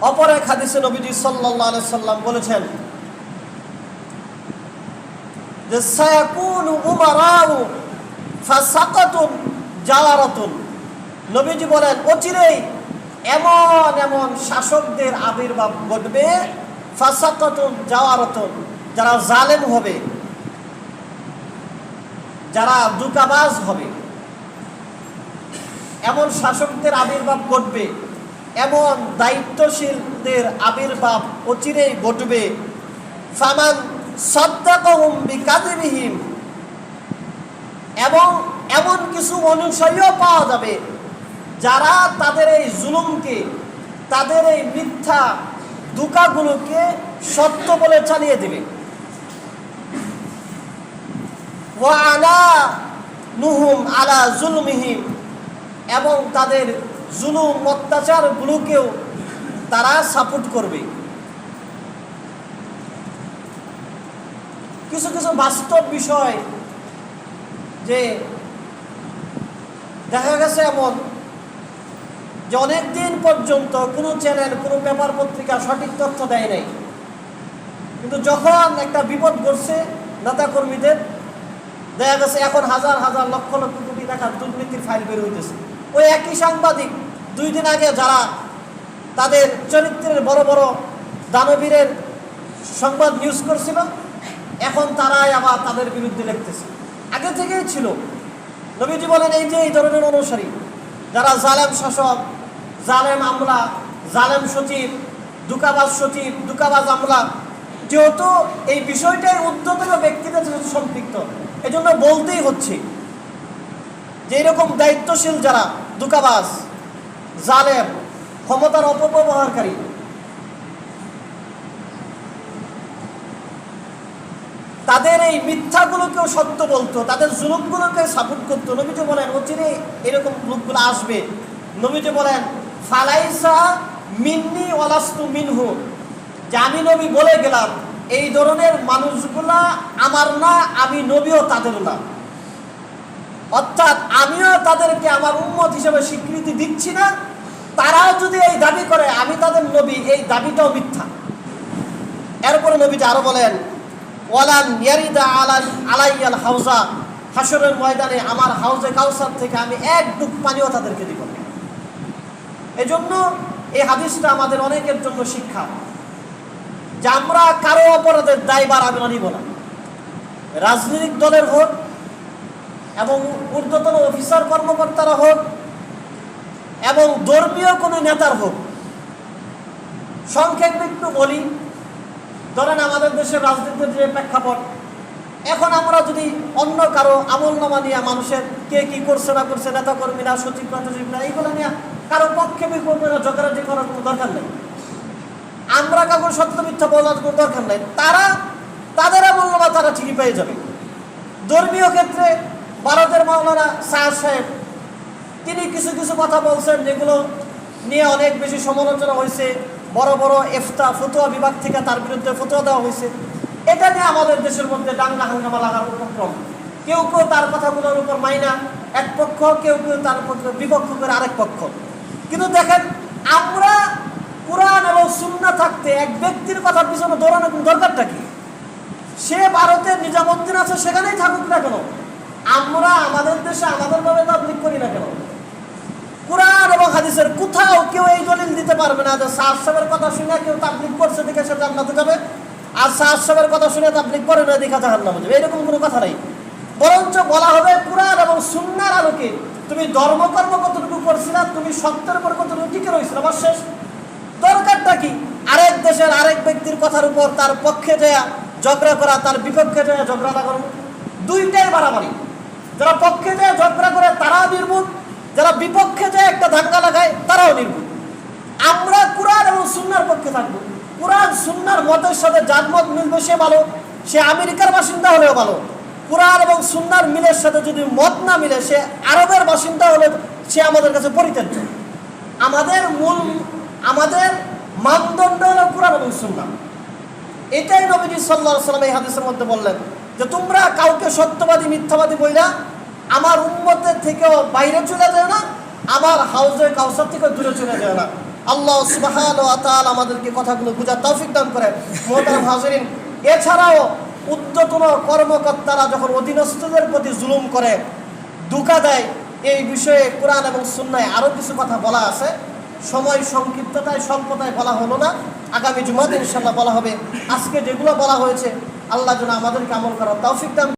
অপর এক হাদিসে নবীজি সাল্লাল্লাহু সাল্লাম বলেছেন যে সায়াকুনু উমারাউ ফাসাকাতুন জাওয়ারাতুন নবীজি বলেন, অচিরেই এমন এমন শাসকদের আবির্ভাব ঘটবে, ফাসাকাতুন জাওয়ারাতুন যারা জালেম হবে, যারা দুকাবাজ হবে। এমন শাসকদের আবির্ভাব ঘটবে এমন দায়িত্বশীলদের আবির্ভাব অচিরেই ঘটবে। ফামান সদ্দাকহুম বিকাদিবিহিম। এবং এমন কিছু অনুসারীও পাওয়া যাবে, যারা তাদের এই জুলুমকে, তাদের এই মিথ্যা দুকাগুলোকে সত্য বলে চালিয়ে দেবে। ওয়া আলা নুহুম আলা জুলমিহিম। এবং তাদের জুলুম অত্যাচারগুলোকেও তারা সাপোর্ট করবে। কিছু কিছু বাস্তব বিষয় যে দেখা গেছে এমন যে অনেক দিন পর্যন্ত কোনো চ্যানেল কোনো পেপার পত্রিকা সঠিক তথ্য দেয় নাই। কিন্তু যখন একটা বিপদ ঘটছে নেতাকর্মীদের, দেখা গেছে এখন হাজার হাজার লক্ষ লক্ষ কোটি টাকার দুর্নীতির ফাইল বের হইতেছে। ওই একই সাংবাদিক দুই দিন আগে যারা তাদের চরিত্রের বড় বড় দানবীরের সংবাদ নিউজ করছিল, এখন তারাই আবার তাদের বিরুদ্ধে লিখতেছে। আগে থেকেই ছিল। নবীজি বলেন, এই যে এই ধরনের অনুসারী, যারা জালেম শাসক, জালেম আমলা, জালেম সচিব দুকাবাজ সচিব দুকাবাজ আমলা, যেহেতু এই বিষয়টাই উদ্যতন ব্যক্তিদের সাথে সম্পৃক্ত, এজন্য বলতেই হচ্ছে যে এরকম দায়িত্বশীল যারা দুকাবাজ জালেম, ক্ষমতার অপব্যবহারকারী। তাদের এই মিথ্যাগুলোকেও সত্য বলতো, তাদের জুলুমগুলোকে সাপোর্ট করতো। নবীজি বলেন, অচিরে এরকম লোকগুলো আসবে। নবীজি বলেন, ফালাইসা মিন্নি ওয়ালাস্তু মিনহু। যে আমি নবী বলে গেলাম, এই ধরনের মানুষগুলা আমার না, আমি নবীও তাদের না। অর্থাৎ আমিও তাদেরকে আমার উন্মত হিসেবে স্বীকৃতি দিচ্ছি না। তারাও যদি এই দাবি করে, আমি তাদের নবী, এই দাবিটাও মিথ্যা। এরপরে নবীটা আরও বলেন, ওয়ালান ইয়ারিদা আলাল আলাইয়াল হাউজা। হাসরের ময়দানে আমার হাউজে কাউসার থেকে আমি এক ডুব পানিও তাদেরকে দিব এই জন্য এই হাদিসটা আমাদের অনেকের জন্য শিক্ষা। যে আমরা কারও অপরাধের দায়বার আমি নিব না। রাজনৈতিক দলের হোক এবং ঊর্ধ্বতন অফিসার কর্মকর্তারা হোক এবং ধর্মীয় কোনো নেতার হোক। সংক্ষেপে একটু বলি। ধরেন আমাদের দেশের রাজনীতির যে প্রেক্ষাপট, এখন আমরা যদি অন্য কারও আমল নামা নিয়ে মানুষের কে কি করছে না করছে নেতা কর্মীরা সচিব না এইগুলো নিয়ে কারও পক্ষে বিপক্ষে জগারাজি করার কোনো দরকার নেই। আমরা কাউকে সত্য মিথ্যা বলার কোনো দরকার নেই। তারা, তাদের আমল নামা তারা ঠিকই পেয়ে যাবে। ধর্মীয় ক্ষেত্রে ভারতের মাওলানা শাহ সাহেব, তিনি কিছু কিছু কথা বলছেন যেগুলো নিয়ে অনেক বেশি সমালোচনা হয়েছে। বড় বড় এফতা, ফতুয়া বিভাগ থেকে তার বিরুদ্ধে ফতুয়া দেওয়া হয়েছে। এটা নিয়ে আমাদের দেশের মধ্যে ডাঙ্গা হাঙ্গামা লাগার উপক্রম। কেউ কেউ তার কথাগুলোর উপর মাইনা, এক পক্ষ, কেউ কেউ তার পক্ষে বিপক্ষ করে আরেক পক্ষ। কিন্তু দেখেন, আমরা কোরআন এবং সুন্না থাকতে এক ব্যক্তির কথার পিছনে দৌড়ানোর দরকারটা কি? সে ভারতের নিজামুদ্দিন আছে, সেখানেই থাকুক না কেন? আমরা আমাদের দেশে আমাদের ভাবে তাবলিক করি না কেন? কোরআন এবং হাদিসের কোথাও কেউ এই দলিল দিতে পারবে না যে সাহস সাহেবের কথা শুনে কেউ তাবলিক করছে, দেখে সে জান্নাতে যাবে। আর সাহস সাহেবের কথা শুনে তাবলিক করে না, দেখা জাহান্নামে যাবে। এরকম কোনো কথা নাই। বরঞ্চ বলা হবে কোরআন এবং সুন্নার আলোকে তুমি ধর্মকর্ম কতটুকু করছিলা তুমি সত্যের উপর কতটুকু টিকে রয়েছিল আমার শেষ। দরকারটা কি? আরেক দেশের আরেক ব্যক্তির কথার উপর তার পক্ষে যায় ঝগড়া করা, তার বিপক্ষে যায় ঝগড়া না করা দুইটাই বাড়াবাড়ি যারা পক্ষে যায় ঝগড়া করে তারাও নির্মূল, যারা বিপক্ষে যায় একটা ধাক্কা লাগায় তারাও নির্মূল। আমরা কোরআন এবং সুন্নার পক্ষে থাকব। কোরআন সুন্নার মতের সাথে যার মত মিলবে, সে ভালো। সে আমেরিকার বাসিন্দা হলেও ভালো। কোরআন এবং সুন্নার মিলের সাথে যদি মত না মিলে, সে আরবের বাসিন্দা হলে সে আমাদের কাছে পরিত্যাজ্য। আমাদের মূল, আমাদের মানদণ্ড হলো কোরআন এবং সুন্না। এটাই নবীজি সাল্লাহ সাল্লাম এই হাদিসের মধ্যে বললেন। যে তোমরা কাউকে সত্যবাদী, মিথ্যাবাদী বইলা আমার উন্মতের থেকেও বাইরে চলে যায় না আমার হাউজে কাউসার থেকেও দূরে চলে যায় না। আল্লাহ সুবহান তাআলা আমাদেরকে কথাগুলো বোঝার তৌফিক দান করেন। মোহতারাম হাজিরিন, এছাড়াও উদ্যতন কর্মকর্তারা যখন অধীনস্থদের প্রতি জুলুম করে দুকা দেয়, এই বিষয়ে কোরআন এবং সুন্নায় আরও কিছু কথা বলা আছে। সময় সংক্ষিপ্ততায়, স্বল্পতায় বলা হলো না। আগামী জুমাতে ইনশাল্লাহ বলা হবে। আজকে যেগুলো বলা হয়েছে আল্লাহ যেন আমাদেরকে আমল করার তৌফিক দান